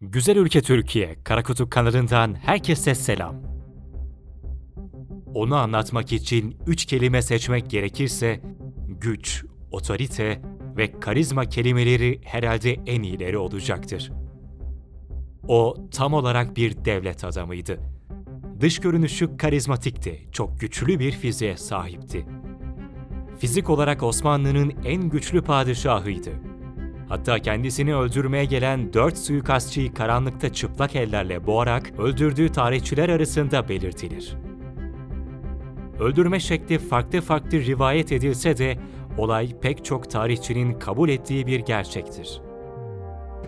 Güzel ülke Türkiye, Karakutuk kanalından herkese selam. Onu anlatmak için üç kelime seçmek gerekirse, güç, otorite ve karizma kelimeleri herhalde en iyileri olacaktır. O tam olarak bir devlet adamıydı. Dış görünüşü karizmatikti, çok güçlü bir fiziğe sahipti. Fizik olarak Osmanlı'nın en güçlü padişahıydı. Hatta kendisini öldürmeye gelen dört suikastçıyı karanlıkta çıplak ellerle boğarak öldürdüğü tarihçiler arasında belirtilir. Öldürme şekli farklı farklı rivayet edilse de olay pek çok tarihçinin kabul ettiği bir gerçektir.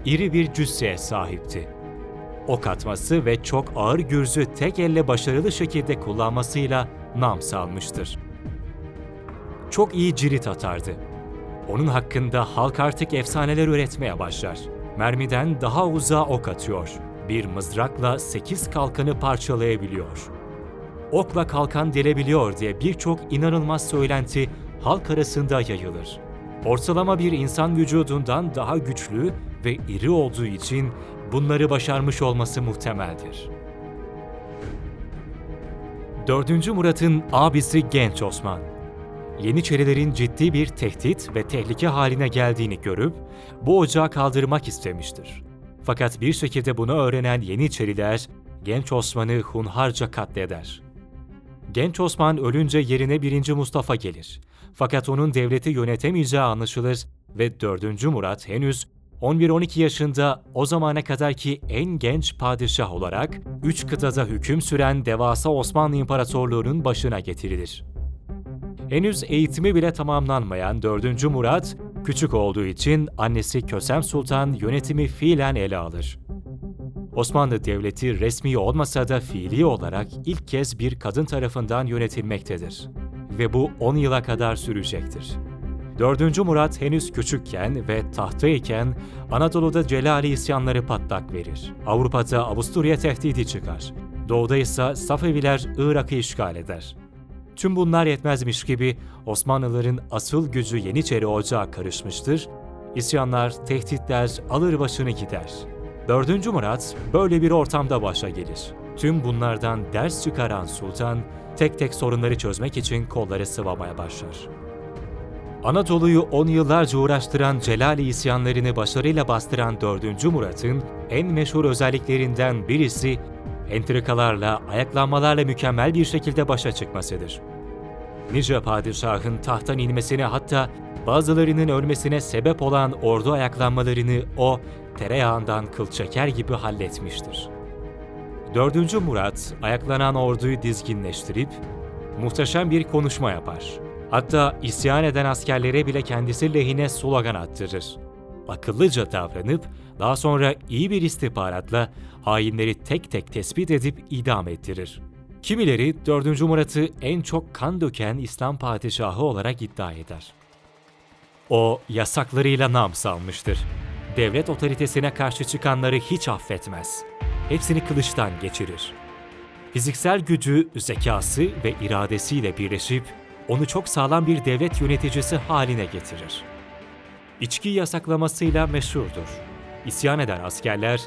İri bir cüsseye sahipti. Ok atması ve çok ağır gürzü tek elle başarılı şekilde kullanmasıyla nam salmıştır. Çok iyi cirit atardı. Onun hakkında halk artık efsaneler üretmeye başlar. Mermiden daha uzağa ok atıyor. Bir mızrakla sekiz kalkanı parçalayabiliyor. Okla kalkan delebiliyor diye birçok inanılmaz söylenti halk arasında yayılır. Ortalama bir insan vücudundan daha güçlü ve iri olduğu için bunları başarmış olması muhtemeldir. 4. Murat'ın abisi Genç Osman, Yeniçerilerin ciddi bir tehdit ve tehlike haline geldiğini görüp bu ocağı kaldırmak istemiştir. Fakat bir şekilde bunu öğrenen Yeniçeriler Genç Osman'ı hunharca katleder. Genç Osman ölünce yerine 1. Mustafa gelir. Fakat onun devleti yönetemeyeceği anlaşılır ve 4. Murat henüz 11-12 yaşında o zamana kadarki en genç padişah olarak üç kıtada hüküm süren devasa Osmanlı İmparatorluğu'nun başına getirilir. Henüz eğitimi bile tamamlanmayan 4. Murat, küçük olduğu için annesi Kösem Sultan yönetimi fiilen ele alır. Osmanlı Devleti resmi olmasa da fiili olarak ilk kez bir kadın tarafından yönetilmektedir. Ve bu 10 yıla kadar sürecektir. 4. Murat henüz küçükken ve tahtayken Anadolu'da Celali isyanları patlak verir. Avrupa'da Avusturya tehdidi çıkar. Doğuda ise Safeviler Irak'ı işgal eder. Tüm bunlar yetmezmiş gibi Osmanlıların asıl gücü Yeniçeri Ocağı karışmıştır. İsyanlar, tehditler alır başını gider. 4. Murat böyle bir ortamda başa gelir. Tüm bunlardan ders çıkaran sultan tek tek sorunları çözmek için kolları sıvamaya başlar. Anadolu'yu 10 yıllarca uğraştıran Celali isyanlarını başarıyla bastıran 4. Murat'ın en meşhur özelliklerinden birisi entrikalarla, ayaklanmalarla mükemmel bir şekilde başa çıkmasıdır. Nice padişahın tahttan inmesine hatta bazılarının ölmesine sebep olan ordu ayaklanmalarını o tereyağından kıl çeker gibi halletmiştir. 4. Murat ayaklanan orduyu dizginleştirip muhteşem bir konuşma yapar. Hatta isyan eden askerlere bile kendisi lehine slogan attırır. Akıllıca davranıp daha sonra iyi bir istihbaratla hainleri tek tek tespit edip idam ettirir. Kimileri 4. Murat'ı en çok kan döken İslam padişahı olarak iddia eder. O yasaklarıyla nam salmıştır. Devlet otoritesine karşı çıkanları hiç affetmez. Hepsini kılıçtan geçirir. Fiziksel gücü, zekası ve iradesiyle birleşip onu çok sağlam bir devlet yöneticisi haline getirir. İçki yasaklamasıyla meşhurdur. İsyan eden askerler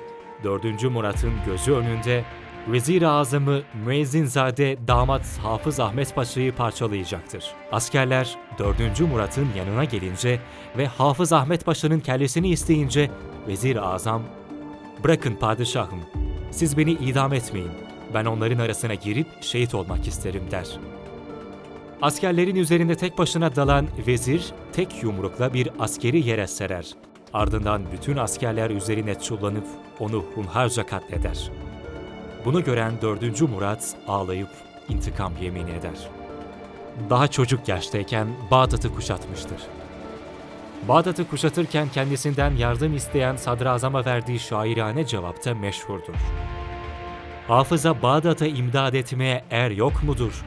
4. Murat'ın gözü önünde Vezir-i Azam'ı Müezzinzade damat Hafız Ahmet Paşa'yı parçalayacaktır. Askerler 4. Murat'ın yanına gelince ve Hafız Ahmet Paşa'nın kellesini isteyince Vezir-i Azam ''Bırakın padişahım, siz beni idam etmeyin, ben onların arasına girip şehit olmak isterim.'' der. Askerlerin üzerinde tek başına dalan vezir tek yumrukla bir askeri yere serer. Ardından bütün askerler üzerine çullanıp onu hunharca katleder. Bunu gören 4. Murat ağlayıp intikam yemin eder. Daha çocuk yaştayken Bağdat'ı kuşatmıştır. Bağdat'ı kuşatırken kendisinden yardım isteyen sadrazama verdiği şairane cevapta meşhurdur. Hafıza Bağdat'a imdad etmeye er yok mudur?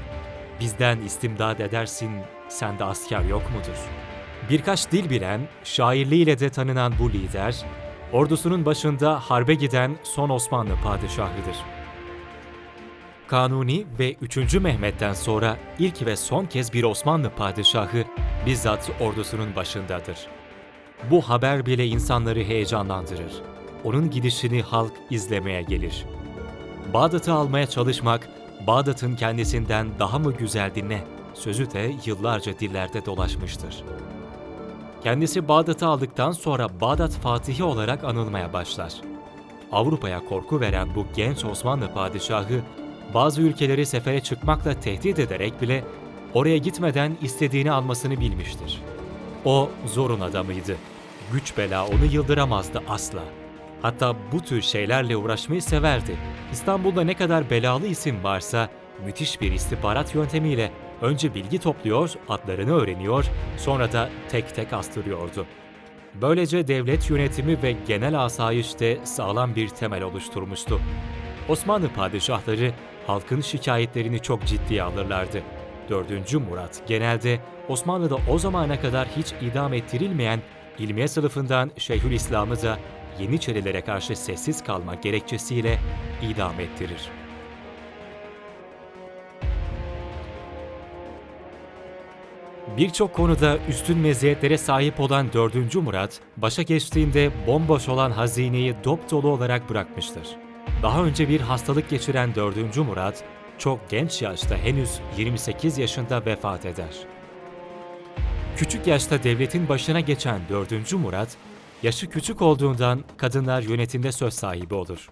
Bizden istimdad edersin, sende asker yok mudur? Birkaç dil bilen, şairliğiyle de tanınan bu lider, ordusunun başında harbe giden son Osmanlı padişahıdır. Kanuni ve 3. Mehmet'ten sonra ilk ve son kez bir Osmanlı padişahı bizzat ordusunun başındadır. Bu haber bile insanları heyecanlandırır. onun gidişini halk izlemeye gelir. Bağdat'ı almaya çalışmak, Bağdat'ın kendisinden daha mı güzeldi ne? Sözü de yıllarca dillerde dolaşmıştır. Kendisi Bağdat'ı aldıktan sonra Bağdat Fatihi olarak anılmaya başlar. Avrupa'ya korku veren bu genç Osmanlı padişahı bazı ülkeleri sefere çıkmakla tehdit ederek bile oraya gitmeden istediğini almasını bilmiştir. O zorun adamıydı. Güç bela onu yıldıramazdı asla. Hatta bu tür şeylerle uğraşmayı severdi. İstanbul'da ne kadar belalı isim varsa müthiş bir istihbarat yöntemiyle önce bilgi topluyor, adlarını öğreniyor, sonra da tek tek astırıyordu. Böylece devlet yönetimi ve genel asayişte sağlam bir temel oluşturmuştu. Osmanlı padişahları halkın şikayetlerini çok ciddiye alırlardı. 4. Murat genelde Osmanlı'da o zamana kadar hiç idam ettirilmeyen ilmiye sınıfından Şeyhülislam'ı da Yeniçerilere karşı sessiz kalma gerekçesiyle idam ettirir. Birçok konuda üstün meziyetlere sahip olan 4. Murat, başa geçtiğinde bomboş olan hazineyi dop dolu olarak bırakmıştır. Daha önce bir hastalık geçiren 4. Murat, çok genç yaşta henüz 28 yaşında vefat eder. Küçük yaşta devletin başına geçen 4. Murat, yaşı küçük olduğundan kadınlar yönetimde söz sahibi olur.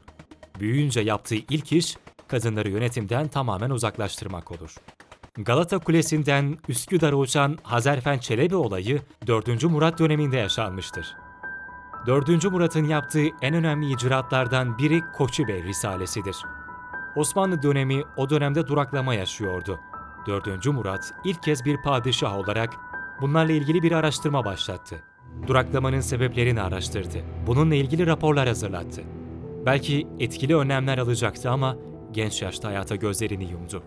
Büyüyünce yaptığı ilk iş, kadınları yönetimden tamamen uzaklaştırmak olur. Galata Kulesi'nden Üsküdar'a uçan Hazarfen Çelebi olayı 4. Murat döneminde yaşanmıştır. 4. Murat'ın yaptığı en önemli icraatlardan biri Koçu Bey Risalesidir. Osmanlı dönemi o dönemde duraklama yaşıyordu. 4. Murat ilk kez bir padişah olarak bunlarla ilgili bir araştırma başlattı. Duraklamanın sebeplerini araştırdı. Bununla ilgili raporlar hazırlattı. Belki etkili önlemler alacaktı ama genç yaşta hayata gözlerini yumdu.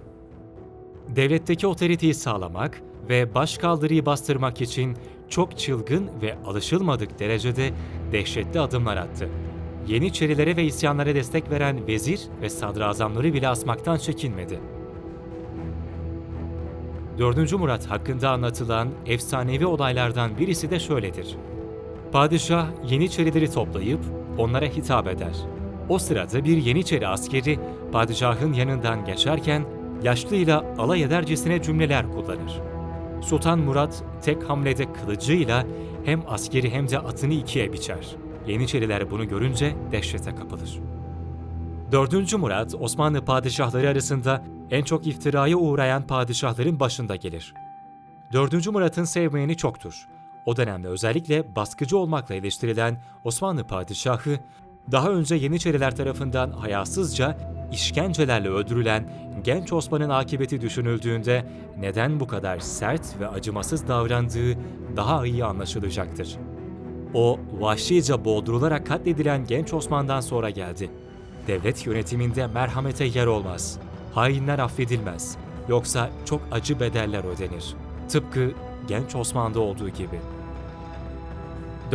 Devletteki otoriteyi sağlamak ve başkaldırıyı bastırmak için çok çılgın ve alışılmadık derecede dehşetli adımlar attı. Yeniçerilere ve isyanlara destek veren vezir ve sadrazamları bile asmaktan çekinmedi. 4. Murat hakkında anlatılan efsanevi olaylardan birisi de şöyledir. Padişah Yeniçerileri toplayıp onlara hitap eder. O sırada bir Yeniçeri askeri padişahın yanından geçerken yaşlıyla alay edercesine cümleler kullanır. Sultan Murat tek hamlede kılıcıyla hem askeri hem de atını ikiye biçer. Yeniçeriler bunu görünce dehşete kapılır. 4. Murat, Osmanlı padişahları arasında en çok iftiraya uğrayan padişahların başında gelir. 4. Murat'ın sevmeyeni çoktur. O dönemde özellikle baskıcı olmakla eleştirilen Osmanlı padişahı, daha önce Yeniçeriler tarafından hayasızca işkencelerle öldürülen genç Osman'ın akıbeti düşünüldüğünde neden bu kadar sert ve acımasız davrandığı daha iyi anlaşılacaktır. O, vahşice boğdurularak katledilen genç Osman'dan sonra geldi. Devlet yönetiminde merhamete yer olmaz. Hainler affedilmez. Yoksa çok acı bedeller ödenir. Tıpkı genç Osman'da olduğu gibi.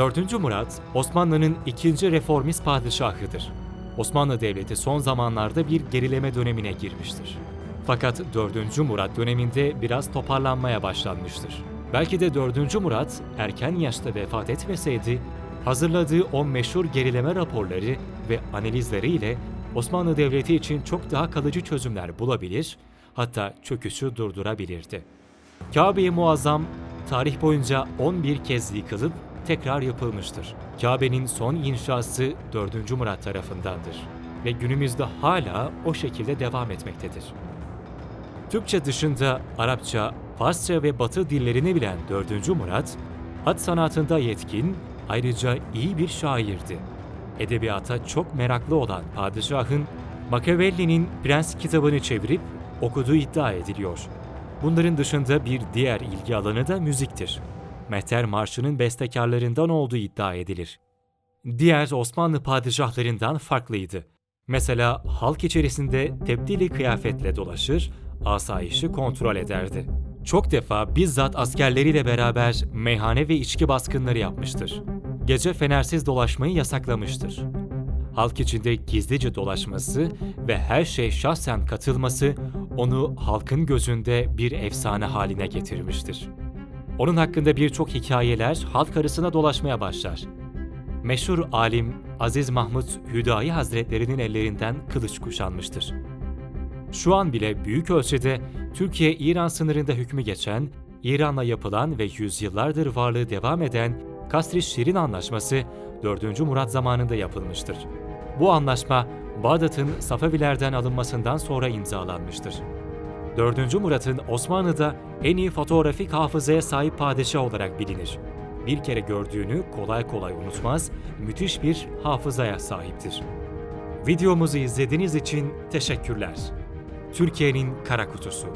4. Murat, Osmanlı'nın ikinci reformist padişahıdır. Osmanlı Devleti son zamanlarda bir gerileme dönemine girmiştir. Fakat 4. Murat döneminde biraz toparlanmaya başlanmıştır. Belki de 4. Murat erken yaşta vefat etmeseydi, hazırladığı o meşhur gerileme raporları ve analizleriyle Osmanlı Devleti için çok daha kalıcı çözümler bulabilir, hatta çöküşü durdurabilirdi. Kabe-i Muazzam tarih boyunca 11 kez yıkılıp tekrar yapılmıştır. Kabe'nin son inşası 4. Murat tarafındandır ve günümüzde hala o şekilde devam etmektedir. Türkçe dışında Arapça, Farsça ve Batı dillerini bilen 4. Murat, hat sanatında yetkin, ayrıca iyi bir şairdi. Edebiyata çok meraklı olan padişahın, Machiavelli'nin Prens kitabını çevirip okuduğu iddia ediliyor. Bunların dışında bir diğer ilgi alanı da müziktir. Mehter Marşı'nın bestekarlarından olduğu iddia edilir. Diğer Osmanlı padişahlarından farklıydı. Mesela halk içerisinde tebdili kıyafetle dolaşır, asayişi kontrol ederdi. Çok defa bizzat askerleriyle beraber meyhane ve içki baskınları yapmıştır. Gece fenersiz dolaşmayı yasaklamıştır. Halk içinde gizlice dolaşması ve her şey şahsen katılması onu halkın gözünde bir efsane haline getirmiştir. Onun hakkında birçok hikayeler halk arasına dolaşmaya başlar. meşhur alim Aziz Mahmud Hüdayi Hazretlerinin ellerinden kılıç kuşanmıştır. Şu an bile büyük ölçüde Türkiye-İran sınırında hükmü geçen, İran'la yapılan ve yüzyıllardır varlığı devam eden Kasri-Şirin Anlaşması 4. Murat zamanında yapılmıştır. Bu anlaşma Bağdat'ın Safavilerden alınmasından sonra imzalanmıştır. 4. Murat'ın Osmanlı'da en iyi fotoğrafik hafızaya sahip padişah olarak bilinir. Bir kere gördüğünü kolay kolay unutmaz, müthiş bir hafızaya sahiptir. Videomuzu izlediğiniz için teşekkürler. Türkiye'nin Kara Kutusu